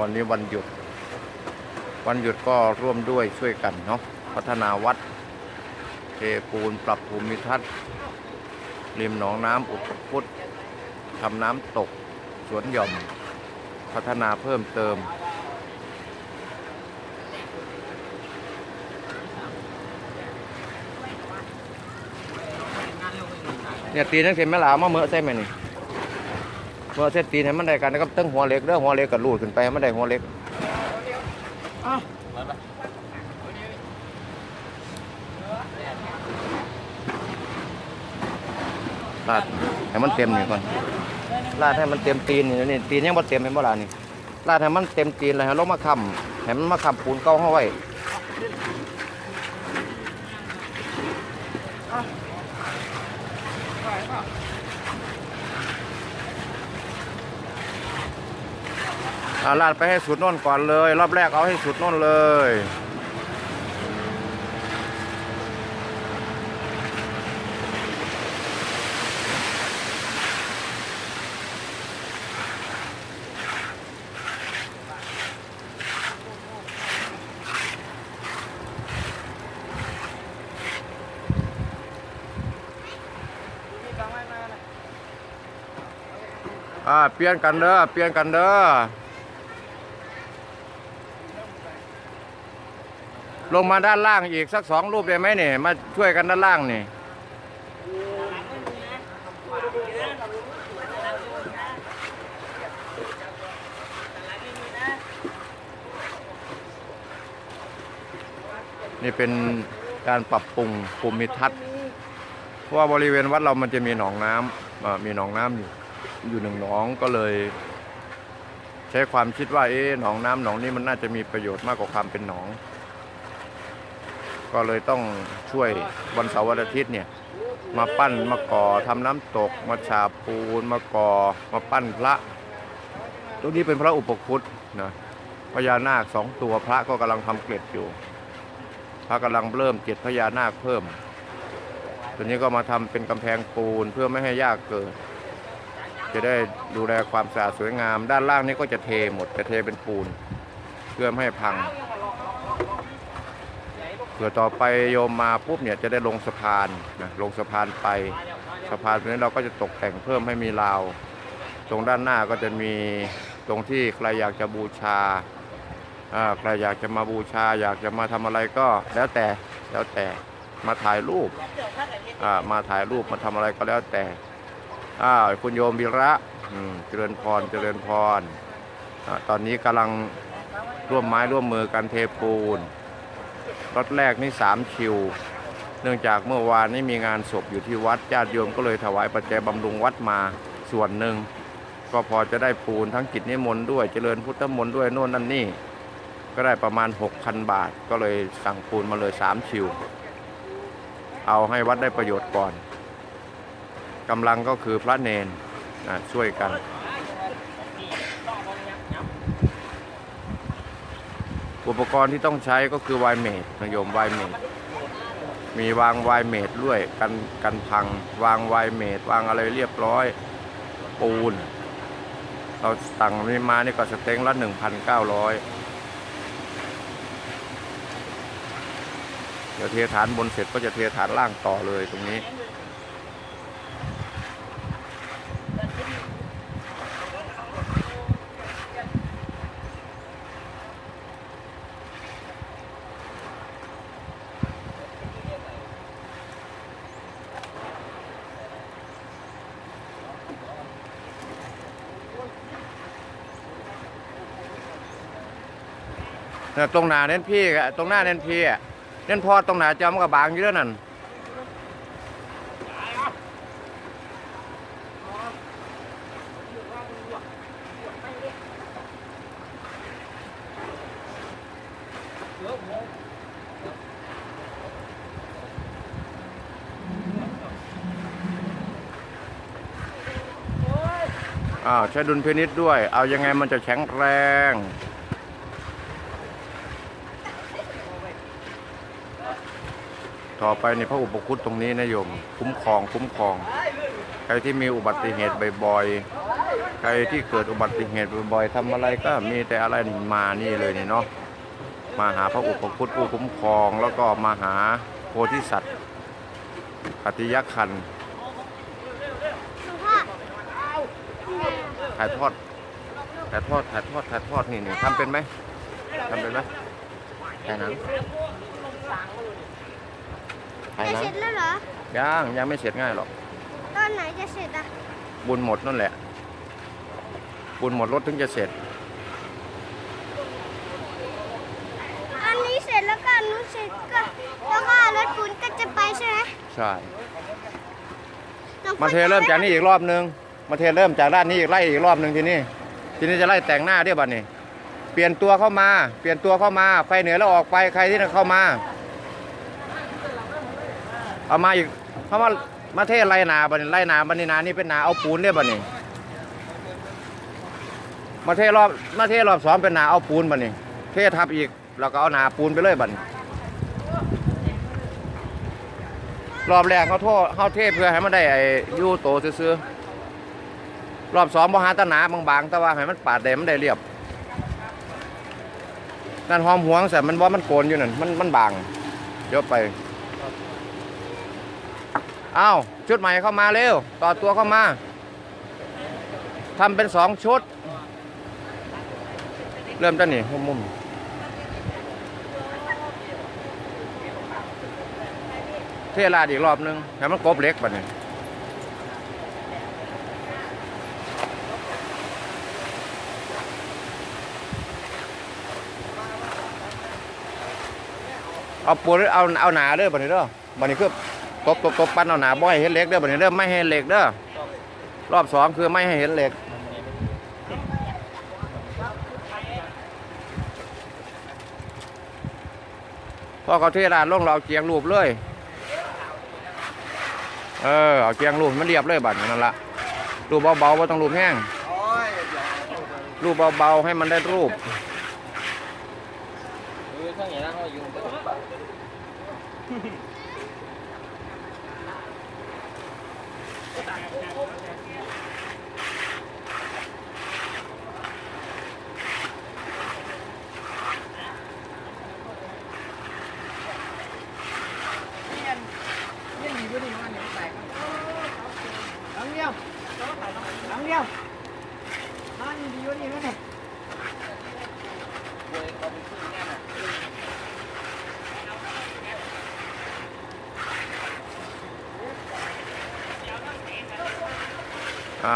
วันนี้วันหยุด วันหยุดก็ร่วมด้วยช่วยกันเนาะพัฒนาวัดเทปูนปรับภูมิทัศน์ริมหนองน้ำอุปคุตทำน้ำตกสวนหย่อม พัฒนาเพิ่มเติม เนี่ยตีนังเสร็จไหมล่ะเอามาเมื่อใส่ไหมนี่ มื่อเสร็จตีนให้มันได้กันนะครับตั้งหัวเล็กเด้องหัวเล็กกับลูดขึ้นไปให้มันได้หัวเล็กลาดให้มันเต็มนี่ก่อนลาดให้มันเต็มตีนนี่นี่ตีนยังบ่เต็มเป็นบ่ล่ะนี่ลาดให้มันเต็มตีนเลยให้ลงมาค้ำให้มันมาค้ำปูนเก่าเข้า อาลาดไปให้สุดน่นก่อนเลย รอบแรกเอาให้สุดน่นเลย อ่าเปลี่ยนกันเด้อเปลี่ยนกันเด้อ ลงมาด้านล่างอีกสักสองรูปได้ไหมเนี่ยมาช่วยกันด้านล่างนี่นี่เป็นการปรับปรุงภูมิทัศน์เพราะว่าบริเวณวัดเรามันจะมีหนองน้ำมีหนองน้ำอยู่อยู่หนึ่งหนองก็เลย ใช้ความคิดว่าเอ๊หนองน้ำหนองนี้มันน่าจะมีประโยชน์มากกว่าความเป็นหนอง ก็เลยต้องช่วยวันเสาร์วันอาทิตย์เนี่ยมาปั้นมาก่อทำน้ำตก มาฉาบปูนมาก่อมาปั้นพระตรงนี้เป็นพระอุปคุตนะพญานาคสองตัวพระก็กำลังทำเกล็ดอยู่ พระกำลังเริ่มเกล็ดพญานาคเพิ่มตัวนี้ก็มาทำเป็นกำแพงปูนเพื่อไม่ให้ยากเกิด จะได้ดูแลความสะอาดสวยงาม ด้านล่างนี้ก็จะเทหมดจะเทเป็นปูน เพื่อไม่ให้พัง ผื่อต่อไปโยมมาปุ๊บเนี่ยจะได้ลงสะพานนะลงสะพานไปสะพานตรงนี้เราก็จะตกแต่งเพิ่มให้มีราว ตรงด้านหน้าก็จะมีตรงที่ใครอยากจะบูชาใครอยากจะมาบูชา อยากจะมาทำอะไรก็แล้วแต่แล้วแต่มาถ่ายรูปมาถ่ายรูปมาทำอะไรก็แล้วแต่คุณโยมบิระอืเจริญพรเจริญพรอตอนนี้กำลังร่วมไม้ร่วมมือกันเทปูน รถแรกนี่สามคิว เนื่องจากเมื่อวานนี้มีงานศพอยู่ที่วัดญาติโยมก็เลยถวายปัจจัยบำรุงวัดมาส่วนหนึ่ง ก็พอจะได้ปูนทั้งกิจนิมนต์ด้วยเจริญพุทธมนต์ด้วยโน่นนั่นนี่ ก็ได้ประมาณ 6,000 บาท ก็เลยสั่งปูนมาเลย3คิว เอาให้วัดได้ประโยชน์ก่อนกำลังก็คือพระเนนช่วยกัน อุปกรณ์ที่ต้องใช้ก็คือไวเมดนโยมไวเมดมีวางไวเมดด้วยกันกันพัง วางไวเมดวางอะไรเรียบร้อยปูน เราสั่งนี่มานี่ก็สเต็งละ1,900เดี๋ยวเทฐานบนเสร็จก็จะเทฐานล่างต่อเลยตรงนี้ เนี่ยตรงหน้าเน้นพี่อะตรงหน้าเน้นพี่อะเน้นพอตรงหน้าจอมนกับบางอยู่แล้วนั่นอ้าวใช้ดุลพินิษด้วย เอายังไงมันจะแข็งแรง ต่อไปในพระอุปคุตตรงนี้นะโยม คุ้มครองคุ้มครอง ใครที่มีอุบัติเหตุบ่อยๆ ใครที่เกิดอุบัติเหตุบ่อยๆทำอะไรก็มีแต่อะไรมานี่เลยนี่เนาะ มาหาพระอุปคุตผู้คุ้มครอง แล้วก็มาหาโพธิสัตว์ปฏิยคันถ่ายทอดถ่ายทอดถ่ายทอดถ่ายทอดนี่นี่ทำเป็นไหมทำเป็นไหมถ่ายหนั งถ่ายหจะนังเสร็จแล้วเหรอ ยังยังไม่เสร็จง่ายหรอก ตอนไหนจะเสร็จอะ บุญหมดนั่นแหละ บุญหมดรถถึงจะเสร็จ อันนี้เสร็จแล้วก็อันนู้นเสร็จก็แล้วก็รถปูนก็จะไปใช่ไหมใช่ หลวงพ่อมาเทเริ่มจากนี้อีกรอบนึง มาเทเริ่มจากด้านนี้อีกไล่อีกรอบนึงทีนี้ ทีนี้จะไล่แต่งหน้าด้วยบัดนี้ เปลี่ยนตัวเข้ามา เปลี่ยนตัวเข้ามา ไฟเหนือแล้วออกไป ใครที่จะเข้ามา เอามาอีกเพราะว่ามาเทศไล่นาบันไล่นาบันนานี่เป็นนาเอาปูนได้บัดนี้มาเทศรอบมาเทศรอบสองเป็นนาเอาปูนบัดนี้ เทศทับอีกแล้วก็เอานาปูนไปเลยบันรอบแรกเขาโทษเขาเทศเพื่อให้มันได้ไอ้ยูโตซื่อรอบสองบหาตะนาบางๆ แต่ว่าให้มันปาดได้มันได้เรียบนั่นหอมหวงแต่มันว่ามันโกนอยู่นั่นมันมันบางเดี๋ยวไป อ้าวชุดใหม่เข้ามาเร็ว ต่อตัวเข้ามาทำเป็นสองชุด เริ่มต้นนี่มุมๆเทลาดอีกรอบนึงให้มันกบเล็กบัดนี้เอาปูนเอาเอาหนาเด้อบัดนี้เด้อบัดนี้คือ ตบตบตบปั้นเอาหนาบ่ให้เห็นเหล็กเด้อบัดนี้เด้อไม่ให้เห็นเหล็กเด้อรอบสองคือไม่ให้เห็นเหล็กพ่อเขาเทลาดลงเราเกียงรูปเลย เออเอาเกียงรูปมันเรียบเลยบัดนั่นละรูปเบาๆว่าต้องรูปแห้งรูปเบาๆให้มันได้รูป Ừ, sao nhảy ra thôi, dùng cái bật. อ้ Thank you.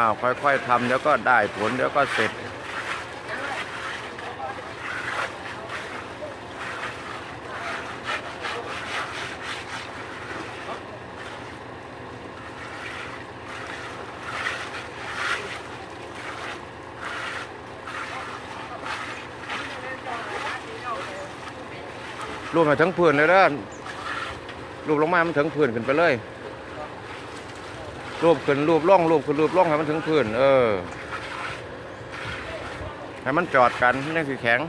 าวค่อยๆทำเดี๋ยวก็ได้ผลเดี๋ยวก็เสร็จรูปมาถึงพื้นเลยเด้อรูปลงมามันถึงพื้นขึ้นไปเลย รูปขึ้นรูปล่องรูปขึ้นรูปล่องให้มันถึงพื้นเออให้มันจอดกันนี่คือแข็ง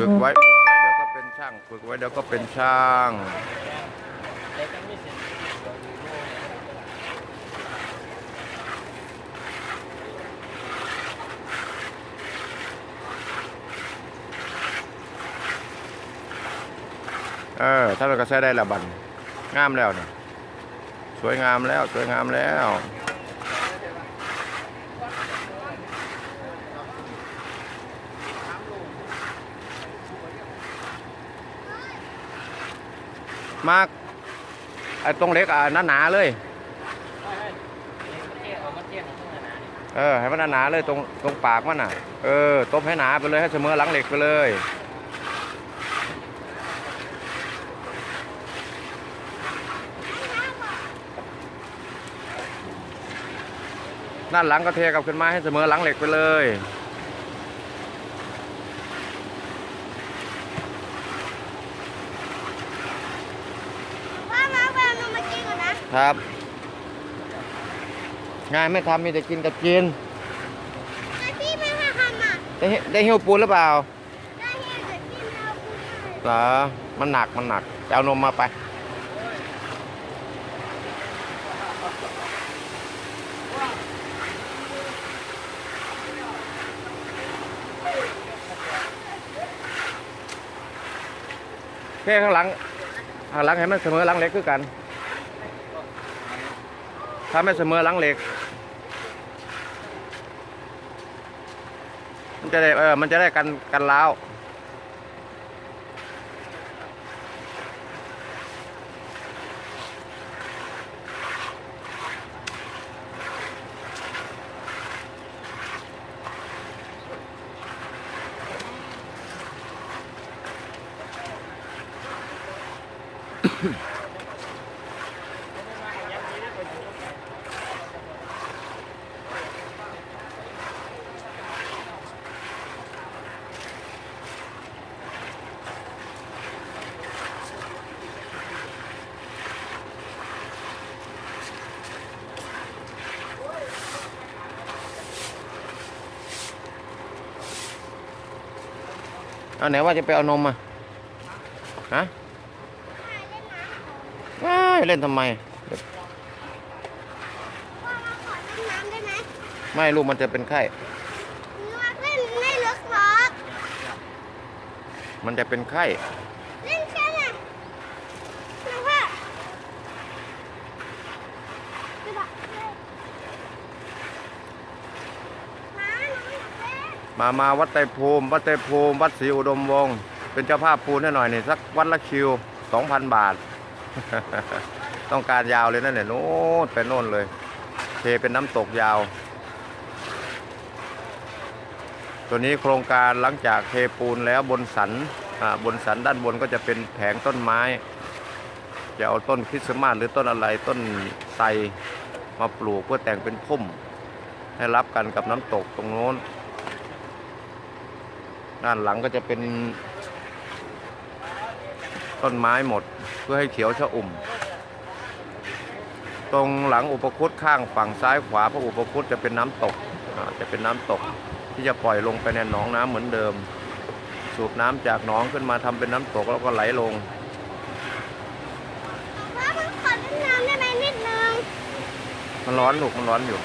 ฝึกไว้ฝึกไว้เดี๋ยวก็เป็นช่าง ฝึกไว้เดี๋ยวก็เป็นช่าง ออถ้าเราก็ใช้ได้ละบันงามแล้วเนี่ยสวยงามแล้วสวยงามแล้วมากไอ้ตรงเล็กอะหนาๆเลย เออ ให้มันหนาๆเลยตรงตรงปากมันน่ะ เออตบให้หนาไปเลยให้เสมอหลังเหล็กไปเลย ด้านหลังก็เทกลับขึ้นมาให้เสมอหลังเหล็กไปเลยว่ามาแววนูมากินก่อนนะครับ งานไม่ทำมีแต่กินกับกินแต่พี่ไม่ให้ทำอะได้ได้หิ้วปูนหรือเปล่าได้เห็นแต่พี่ไม่เอาปูนให้เหรอมันหนักมันหนักจะเอานมมาไป แค่ข้างหลังข้างหลังให้มันเสมอหลังเล็กคือกัน ถ้าไม่เสมอหลังเล็ก มันจะได้เออมันจะได้กันกันล้าว เอาไหนว่าจะไปเอานมอะฮะ เล่นทำไม พ่อมาขอเล่นน้ำได้ไหมไม่ลูกมันจะเป็นไข้ หนูอยากเล่นไม่ลึกหรอกมันจะเป็นไข้ เล่นแค่น่ะหนูว่าจะบอกเล่นมาหนูอยากเล่นมามาวัดไตรภูมิ วัดไตรภูมิ วัดศรีอุดมวงศ์เป็นเจ้าภาพปูนให้หน่อยนี่สักวันละคิวสองพันบาท ต้องการยาวเลยนั่นเนี่ยโน่นไปโน่นเลยเทเป็นน้ำตกยาว ตัวนี้โครงการหลังจากเทปูนแล้วบนสันบนสันด้านบนก็จะเป็นแผงต้นไม้ จะเอาต้นคริสต์มาสหรือต้นอะไรต้นไทรมาปลูกเพื่อแต่งเป็นพุ่ม ให้รับกันกับน้ำตกตรงโน้น ด้านหลังก็จะเป็น ต้นไม้หมดเพื่อให้เขียวชะอุ่ม ตรงหลังอุปคุตข้างฝั่งซ้ายขวาพระอุปคุตจะเป็นน้ำตกอ่าจะเป็นน้ำตกที่จะปล่อยลงไปในหนองน้ำเหมือนเดิม สูบน้ำจากหนองขึ้นมาทำเป็นน้ำตกแล้วก็ไหลลงพ่อมาขอเล่นน้ำได้ไหมนิดนึงมันร้อนลูกมันร้อนอยู่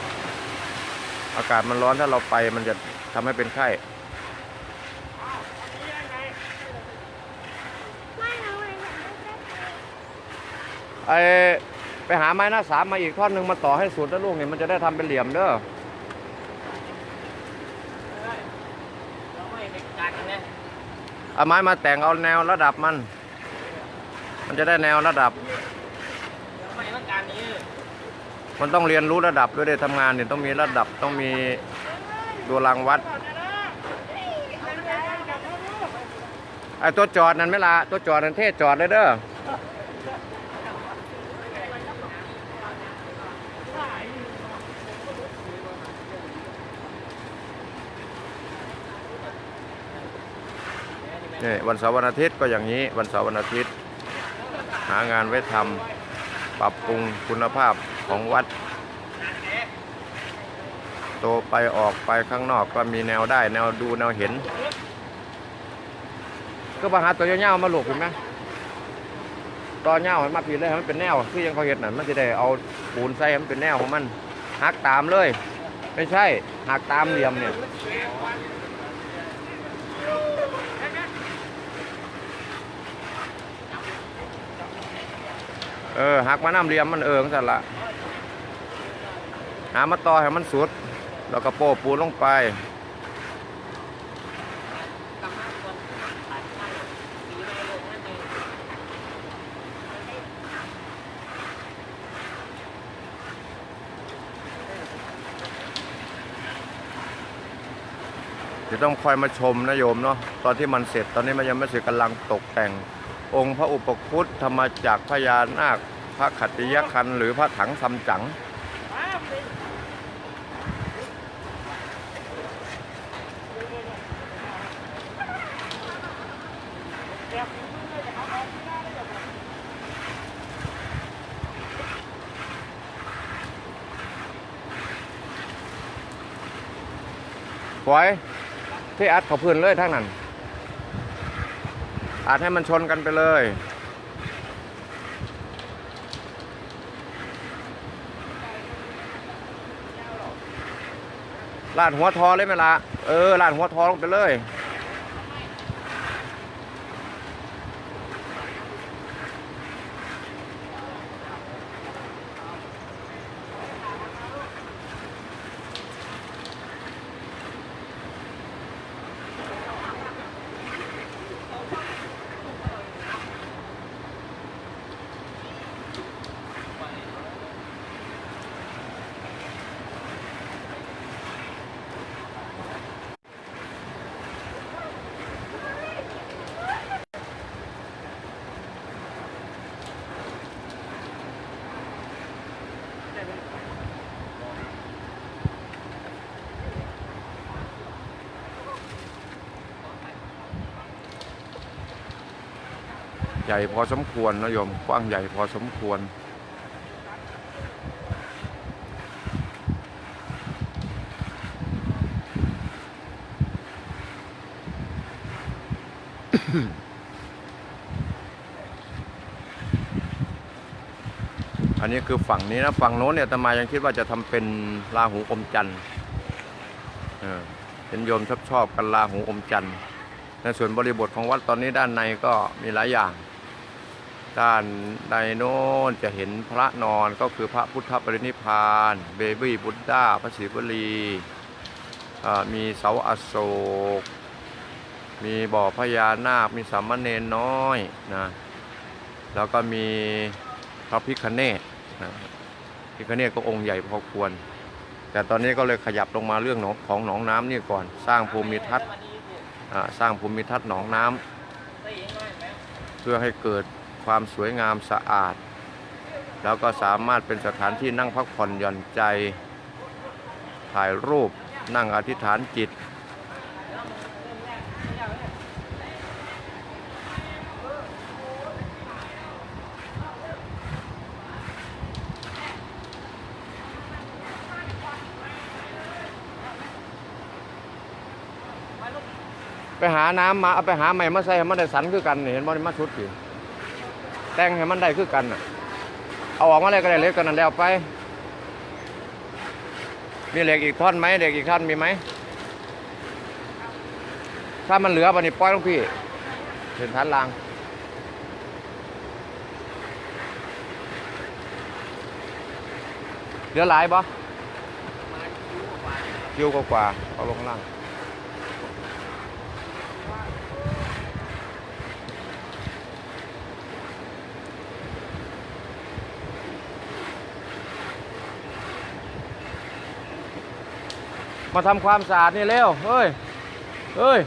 อากาศมันร้อนถ้าเราไปมันจะทำให้เป็นไข้ ไม่เอาเลยอยากเล่นแค่ ไอไปหาไม้หน้าสามมาอีกท่อนหนึ่งมาต่อให้สุดแล้วลูกเนี่ยมันจะได้ทำเป็นเหลี่ยมเด้อเอาไม้มาแต่งเอาแนวระดับมัน มันจะได้แนวระดับ มันต้องเรียนรู้ระดับด้วยได้ทำงานเนี่ยต้องมีระดับต้องมีดูรางวัดไอ้ตัวจอดนั่นไม่ละตัวจอดนั่นเทศจอดเลยเด้อ นี่วันเสาร์วันอาทิตย์ก็อย่างนี้วันเสาร์วันอาทิตย์ หางานไว้ทำปรับปรุงคุณภาพของวัด โตไปออกไปข้างนอกก็มีแนวได้ แนวดูแนวเห็น ก็มาหาตัวยาวๆมาหลกเห็นไหมตอเงาให้มาผีเลยมันเป็นแนวคือยังเขาเห็นน่ะมันจะได้เอาปูนใส่มันเป็นแนวของมันหักตามเลย ไม่ใช่หักตามเหลี่ยมเนี่ย เออหักมาน้ำเลียมมันเออสั่นละหามาต่อให้มันสุด แล้วก็โป้ปูนลงไป จะต้องคอยมาชมนะโยมเนาะตอนที่มันเสร็จตอนนี้มันยังไม่เสร็จกำลังตกแต่ง องค์พระอุปคุตธรรมจากพญานาค พระขัตติยคันหรือพระถังซัมจั๋งฝอยที่อัดเขาพื้นเลยทั้งนั้น อัดให้มันชนกันไปเลย ลาดหัวทอเลยไหมล่ะ เออ ลาดหัวทอลงไปเลย ใหญ่พอสมควรนะโยมกว้างใหญ่พอสมควร อันนี้คือฝั่งนี้นะฝั่งโน้นเนี่ยตมายังคิดว่าจะทำเป็นราหูอมจันทร์เออเป็นโยมชอบชอบกันราหูอมจันทร์ในส่วนบริบทของวัดตอนนี้ด้านในก็มีหลายอย่าง ด้านในโน้นจะเห็นพระนอนก็คือพระพุทธปรินิพาน เบบี้บุตดาพระศิวลีมีเสาอโศก มีบ่อพญานาค มีสามเณรน้อยนะแล้วก็มีพระพิคเนตนะพิคเนตก็องค์ใหญ่พอควร แต่ตอนนี้ก็เลยขยับลงมาเรื่องหนองของหนองน้ำนี่ก่อน สร้างภูมิทัศน์สร้างภูมิทัศน์หนองน้ำเพื่อให้เกิด ความสวยงามสะอาด แล้วก็สามารถเป็นสถานที่นั่งพักผ่อนหย่อนใจ ถ่ายรูปนั่งอธิษฐานจิต ไปหาน้ำมาเอาไปหาใหม่มาใส่ให้มันได้สันคือกันนี่เห็นบ่นี่มาชุดสิ แต่งให้มันได้คือกันน่ะเอาออกมาเลยก็ได้เล็กกันนั่นแล้วไป มีเหล็กอีกท่อนไหมเหล็กอีกท่อนมีไหม ถ้ามันเหลือบันนี้ปล่อยลงพี่เห็นฐานลาง เหลือหลายบ่คิวกว่าเอาลงล่าง มาทำความสะอาดนี่เร็วเฮ้ยเฮ้ย